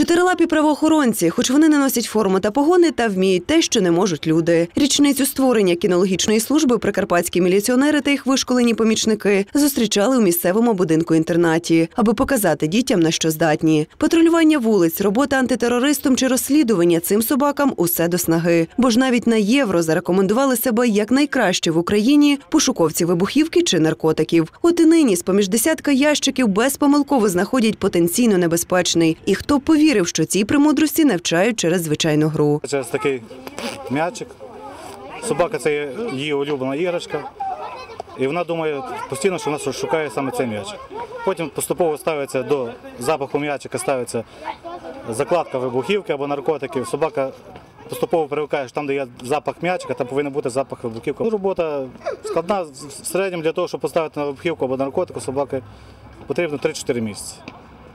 Чотирилапі правоохоронці, хоч вони не носять форму та погони, та вміють те, що не можуть люди. Річницю створення кінологічної служби прикарпатські міліціонери та їх вишколені помічники зустрічали у місцевому будинку інтернаті, аби показати дітям на що здатні. Патрулювання вулиць, робота антитерористом чи розслідування цим собакам усе до снаги. Бо ж навіть на євро зарекомендували себе як найкраще в Україні пошуковці вибухівки чи наркотиків. От і нині з поміж десятка ящиків безпомилково знаходять потенційно небезпечний. І хто б повірив, що цій премудрості навчають через звичайну гру. Через такий м'ячик. Собака це її улюблена іграшка. І вона думає постійно, що вона шукає саме цей м'ячик. Потім поступово ставиться до запаху м'ячика, ставиться закладка вибухівки або наркотиків. Собака поступово привикає, що там, де є запах м'ячика, там повинен бути запах вибухівки. Робота складна. В середньому для того, щоб поставити на вибухівку або наркотику, собаки потрібно 3-4 місяці.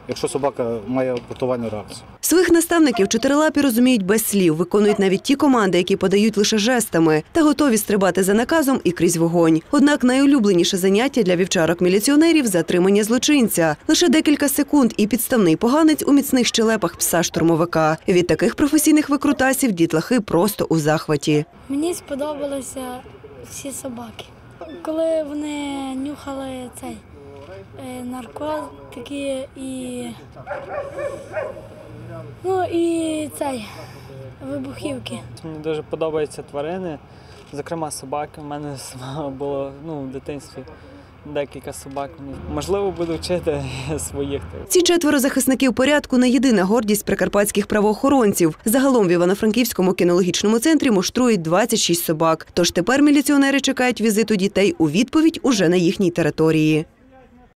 Якщо собака має готувальну реакцію. Своїх наставників чотирилапі розуміють без слів, виконують навіть ті команди, які подають лише жестами, та готові стрибати за наказом і крізь вогонь. Однак найулюбленіше заняття для вівчарок-міліціонерів затримання злочинця. Лише декілька секунд і підставний поганець у міцних щелепах пса штурмовика. Від таких професійних викрутасів дітлахи просто у захваті. Мені сподобалися всі собаки. Коли вони нюхали цей наркотики і. Ну і цей вибухівки. Мені дуже подобаються тварини, зокрема собаки. У мене було ну, в дитинстві декілька собак. Можливо, буду вчити своїх. Ці четверо захисників порядку не єдина гордість прикарпатських правоохоронців. Загалом в Івано-Франківському кінологічному центрі муштрують 26 собак. Тож тепер міліціонери чекають візиту дітей у відповідь уже на їхній території.